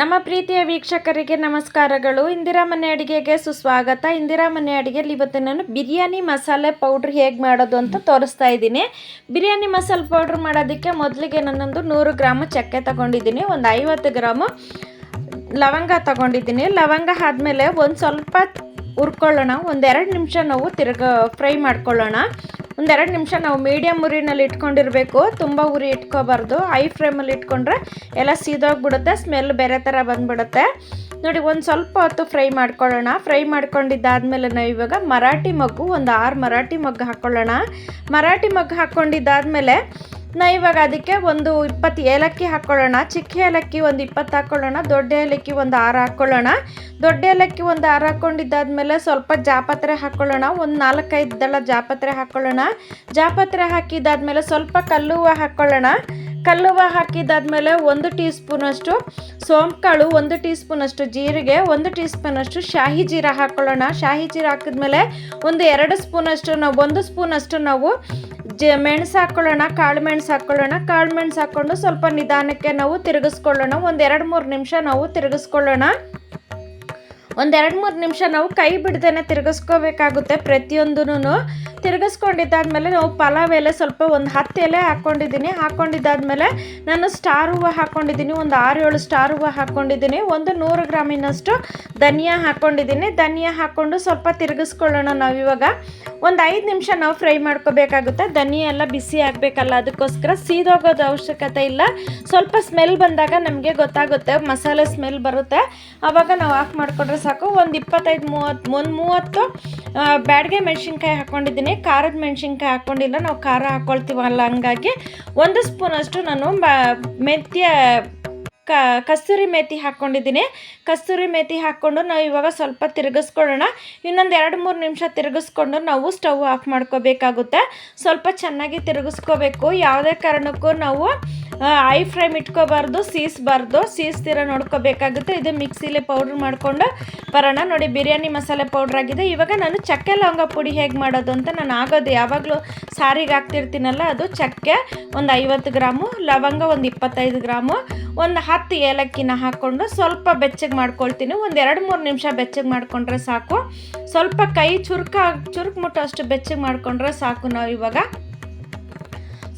ನಮ್ಮ ಪ್ರೀತಿಯ ವೀಕ್ಷಕರಿಗೆ ನಮಸ್ಕಾರಗಳು. ಇಂದಿರಾ ಮನೆ ಅಡುಗೆಗೆ ಸುಸ್ವಾಗತ. ಇಂದಿರಾ ಮನೆ ಅಡುಗೆಯಲ್ಲಿ ಇವತ್ತು ನಾನು ಬಿರಿಯಾನಿ ಮಸಾಲೆ ಪೌಡ್ರ್ ಹೇಗೆ ಮಾಡೋದು ಅಂತ ತೋರಿಸ್ತಾ ಇದ್ದೀನಿ. ಬಿರಿಯಾನಿ ಮಸಾಲೆ ಪೌಡ್ರ್ ಮಾಡೋದಕ್ಕೆ ಮೊದಲಿಗೆ ನಾನೊಂದು ನೂರು ಗ್ರಾಮು ಚಕ್ಕೆ ತಗೊಂಡಿದ್ದೀನಿ, ಒಂದು ಐವತ್ತು ಗ್ರಾಮು ಲವಂಗ ತಗೊಂಡಿದ್ದೀನಿ. ಲವಂಗ ಆದಮೇಲೆ ಒಂದು ಸ್ವಲ್ಪ ಹುರ್ಕೊಳ್ಳೋಣ, ಒಂದೆರಡು ನಿಮಿಷ ನಾವು ತಿರ್ಗ ಫ್ರೈ ಮಾಡ್ಕೊಳ್ಳೋಣ. ಒಂದೆರಡು ನಿಮಿಷ ನಾವು ಮೀಡಿಯಮ್ ಉರಿನಲ್ಲಿ ಇಟ್ಕೊಂಡಿರಬೇಕು. ತುಂಬ ಉರಿ ಇಟ್ಕೋಬಾರ್ದು. ಐ ಫ್ಲೇಮಲ್ಲಿ ಇಟ್ಕೊಂಡ್ರೆ ಎಲ್ಲ ಸೀದೋಗ್ಬಿಡುತ್ತೆ ಸ್ಮೆಲ್ ಬೇರೆ ಥರ ಬಂದ್ಬಿಡುತ್ತೆ. ನೋಡಿ, ಒಂದು ಸ್ವಲ್ಪ ಹೊತ್ತು ಫ್ರೈ ಮಾಡ್ಕೊಳ್ಳೋಣ. ಫ್ರೈ ಮಾಡ್ಕೊಂಡಿದ್ದಾದ್ಮೇಲೆ ನಾವು ಇವಾಗ ಮರಾಠಿ ಮಗ್ಗು, ಒಂದು ಆರು ಮರಾಠಿ ಮಗ್ಗು ಹಾಕ್ಕೊಳ್ಳೋಣ ಮರಾಠಿ ಮಗ್ಗು ಹಾಕ್ಕೊಂಡಿದ್ದಾದಮೇಲೆ ನಾ ಇವಾಗ ಅದಕ್ಕೆ ಒಂದು ಇಪ್ಪತ್ತು ಏಲಕ್ಕಿ ಹಾಕ್ಕೊಳ್ಳೋಣ ಚಿಕ್ಕ ಏಲಕ್ಕಿ ಒಂದು ಇಪ್ಪತ್ತು ಹಾಕ್ಕೊಳ್ಳೋಣ ದೊಡ್ಡ ಏಲಕ್ಕಿ ಒಂದು ಆರು ಹಾಕ್ಕೊಳ್ಳೋಣ ದೊಡ್ಡ ಏಲಕ್ಕಿ ಒಂದು ಆರು ಹಾಕ್ಕೊಂಡಿದ್ದಾದ್ಮೇಲೆ ಸ್ವಲ್ಪ ಜಾಪತ್ರೆ ಹಾಕ್ಕೊಳ್ಳೋಣ ಒಂದು ನಾಲ್ಕೈದು ದಳ ಜಾಪತ್ರೆ ಹಾಕ್ಕೊಳ್ಳೋಣ ಜಾಪತ್ರೆ ಹಾಕಿದ್ದಾದ್ಮೇಲೆ ಸ್ವಲ್ಪ ಕಲ್ಲುವ ಹಾಕ್ಕೊಳ್ಳೋಣ ಕಲ್ಲುವ ಹಾಕಿದ್ದಾದ್ಮೇಲೆ ಒಂದು ಟೀ ಸ್ಪೂನಷ್ಟು ಸೋಂಪುಕಾಳು, ಒಂದು ಟೀ ಸ್ಪೂನಷ್ಟು ಜೀರಿಗೆ, ಒಂದು ಟೀ ಸ್ಪೂನಷ್ಟು ಶಾಹಿ ಜೀರ ಹಾಕ್ಕೊಳ್ಳೋಣ ಶಾಹಿ ಜೀರ ಹಾಕಿದ್ಮೇಲೆ ಒಂದು ಎರಡು ಸ್ಪೂನಷ್ಟು ನಾವು, ಒಂದು ಸ್ಪೂನಷ್ಟು ನಾವು ಜ ಮೆಣಸು ಹಾಕ್ಕೊಳ್ಳೋಣ ಕಾಳು ಮೆಣಸು ಹಾಕ್ಕೊಳ್ಳೋಣ ಕಾಳು ಮೆಣಸು ಹಾಕ್ಕೊಂಡು ಸ್ವಲ್ಪ ನಿಧಾನಕ್ಕೆ ನಾವು ತಿರುಗಿಸ್ಕೊಳ್ಳೋಣ. ಒಂದು ಎರಡು ಮೂರು ನಿಮಿಷ ನಾವು ತಿರುಗಿಸ್ಕೊಳ್ಳೋಣ. ಒಂದೆರಡು ಮೂರು ನಿಮಿಷ ನಾವು ಕೈ ಬಿಡ್ದೇನೆ ತಿರುಗಿಸ್ಕೋಬೇಕಾಗುತ್ತೆ ಪ್ರತಿಯೊಂದೂ ತಿರುಗಿಸ್ಕೊಂಡಿದ್ದಾದ್ಮೇಲೆ ನಾವು ಪಲಾವ್ ಎಲೆ ಸ್ವಲ್ಪ ಒಂದು ಹತ್ತು ಎಲೆ ಹಾಕ್ಕೊಂಡಿದ್ದೀನಿ ಹಾಕ್ಕೊಂಡಿದ್ದಾದ್ಮೇಲೆ ನಾನು ಸ್ಟಾರ್ ಹೂವು ಹಾಕ್ಕೊಂಡಿದ್ದೀನಿ ಒಂದು ಆರು ಏಳು ಸ್ಟಾರ್ ಹೂವು ಹಾಕ್ಕೊಂಡಿದ್ದೀನಿ ಒಂದು ನೂರು ಗ್ರಾಮಿನಷ್ಟು ಧನಿಯಾ ಹಾಕ್ಕೊಂಡಿದ್ದೀನಿ ಧನಿಯಾ ಹಾಕ್ಕೊಂಡು ಸ್ವಲ್ಪ ತಿರುಗಿಸ್ಕೊಳ್ಳೋಣ ನಾವು ಇವಾಗ. ಒಂದು ಐದು ನಿಮಿಷ ನಾವು ಫ್ರೈ ಮಾಡ್ಕೋಬೇಕಾಗುತ್ತೆ. ಧನಿಯಾ ಎಲ್ಲ ಬಿಸಿ ಆಗಬೇಕಲ್ಲ, ಅದಕ್ಕೋಸ್ಕರ ಸೀದೋಗೋದು ಅವಶ್ಯಕತೆ ಇಲ್ಲ. ಸ್ವಲ್ಪ ಸ್ಮೆಲ್ ಬಂದಾಗ ನಮಗೆ ಗೊತ್ತಾಗುತ್ತೆ, ಮಸಾಲೆ ಸ್ಮೆಲ್ ಬರುತ್ತೆ. ಆವಾಗ ನಾವು ಆಫ್ ಮಾಡಿಕೊಂಡ್ರೆ ಸಾಕು, ಒಂದು ಇಪ್ಪತ್ತೈದು ಮೂವತ್ತು, ಒಂದು ಮೂವತ್ತು ಬ್ಯಾಡ್ಗೆ ಮೆಣಸಿನ್ಕಾಯಿ ಹಾಕ್ಕೊಂಡಿದ್ದೀನಿ ಖಾರದ ಮೆಣಸಿನ್ಕಾಯಿ ಹಾಕ್ಕೊಂಡಿಲ್ಲ ನಾವು ಖಾರ ಹಾಕ್ಕೊಳ್ತೀವಲ್ಲ ಹಂಗಾಗಿ ಒಂದು ಸ್ಪೂನಷ್ಟು ನಾನು ಮೆಂತ್ಯ, ಕ, ಕಸ್ತೂರಿ ಮೇಥಿ ಹಾಕ್ಕೊಂಡಿದ್ದೀನಿ ಕಸ್ತೂರಿ ಮೇಥಿ ಹಾಕ್ಕೊಂಡು ನಾವು ಇವಾಗ ಸ್ವಲ್ಪ ತಿರುಗಿಸ್ಕೊಳ್ಳೋಣ. ಇನ್ನೊಂದು ಎರಡು ಮೂರು ನಿಮಿಷ ತಿರುಗಿಸ್ಕೊಂಡು ನಾವು ಸ್ಟವ್ ಆಫ್ ಮಾಡ್ಕೋಬೇಕಾಗುತ್ತೆ. ಸ್ವಲ್ಪ ಚೆನ್ನಾಗಿ ತಿರುಗಿಸ್ಕೋಬೇಕು. ಯಾವುದೇ ಕಾರಣಕ್ಕೂ ನಾವು ಐ ಫ್ರೈಮ್ ಇಟ್ಕೋಬಾರ್ದು, ಸೀಸ್ಬಾರ್ದು ಸೀಸ್ತೀರ ನೋಡ್ಕೋಬೇಕಾಗುತ್ತೆ. ಇದು ಮಿಕ್ಸಿಲಿ ಪೌಡ್ರ್ ಮಾಡಿಕೊಂಡು ಬರೋಣ. ನೋಡಿ, ಬಿರಿಯಾನಿ ಮಸಾಲೆ ಪೌಡ್ರ್ ಆಗಿದೆ. ಇವಾಗ ನಾನು ಚಕ್ಕೆ ಲವಂಗ ಪುಡಿ ಹೇಗೆ ಮಾಡೋದು ಅಂತ ನಾನು ಆಗೋದು ಯಾವಾಗಲೂ ಸಾರಿಗೆ ಹಾಕ್ತಿರ್ತೀನಲ್ಲ, ಅದು ಚಕ್ಕೆ ಒಂದು ಐವತ್ತು ಗ್ರಾಮು, ಲವಂಗ ಒಂದು ಇಪ್ಪತ್ತೈದು ಗ್ರಾಮು, ಒಂದು ಹತ್ತು ಏಲಕ್ಕಿನ ಹಾಕ್ಕೊಂಡು ಸ್ವಲ್ಪ ಬೆಚ್ಚಗೆ ಮಾಡ್ಕೊಳ್ತೀನಿ. ಒಂದು ಎರಡು ಮೂರು ನಿಮಿಷ ಬೆಚ್ಚಗೆ ಮಾಡಿಕೊಂಡ್ರೆ ಸಾಕು. ಸ್ವಲ್ಪ ಕೈ ಚುರುಕ, ಚುರುಕು ಮುಟ್ಟೋ ಅಷ್ಟು ಬೆಚ್ಚಗೆ ಮಾಡಿಕೊಂಡ್ರೆ ಸಾಕು ನಾವು ಇವಾಗ.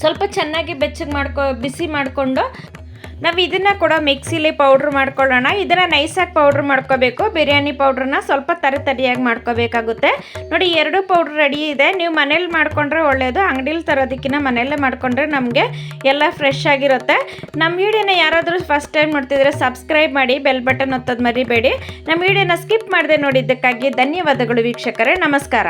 ಸ್ವಲ್ಪ ಚೆನ್ನಾಗಿ ಬೆಚ್ಚಗೆ ಮಾಡ್ಕೊ, ಬಿಸಿ ಮಾಡಿಕೊಂಡು ನಾವು ಇದನ್ನು ಕೂಡ ಮಿಕ್ಸಿಲಿ ಪೌಡ್ರ್ ಮಾಡ್ಕೊಳ್ಳೋಣ. ಇದನ್ನು ನೈಸಾಗಿ ಪೌಡ್ರ್ ಮಾಡ್ಕೋಬೇಕು. ಬಿರಿಯಾನಿ ಪೌಡ್ರನ್ನ ಸ್ವಲ್ಪ ತರಿ ತರಿಯಾಗಿ ಮಾಡ್ಕೋಬೇಕಾಗುತ್ತೆ. ನೋಡಿ, ಎರಡು ಪೌಡ್ರ್ ರೆಡಿ ಇದೆ. ನೀವು ಮನೇಲಿ ಮಾಡ್ಕೊಂಡ್ರೆ ಒಳ್ಳೆಯದು ಅಂಗಡೀಲಿ ತರೋದಕ್ಕಿಂತ ಮನೆಯಲ್ಲೇ ಮಾಡಿಕೊಂಡ್ರೆ ನಮಗೆ ಎಲ್ಲ ಫ್ರೆಶ್ ಆಗಿರುತ್ತೆ. ನಮ್ಮ ವೀಡಿಯೋನ ಯಾರಾದರೂ ಫಸ್ಟ್ ಟೈಮ್ ನೋಡ್ತಿದ್ರೆ ಸಬ್ಸ್ಕ್ರೈಬ್ ಮಾಡಿ ಬೆಲ್ ಬಟನ್ ಒತ್ತೋದು ಮರಿಬೇಡಿ. ನಮ್ಮ ವೀಡಿಯೋನ ಸ್ಕಿಪ್ ಮಾಡದೆ ನೋಡಿದ್ದಕ್ಕಾಗಿ ಧನ್ಯವಾದಗಳು ವೀಕ್ಷಕರೇ. ನಮಸ್ಕಾರ.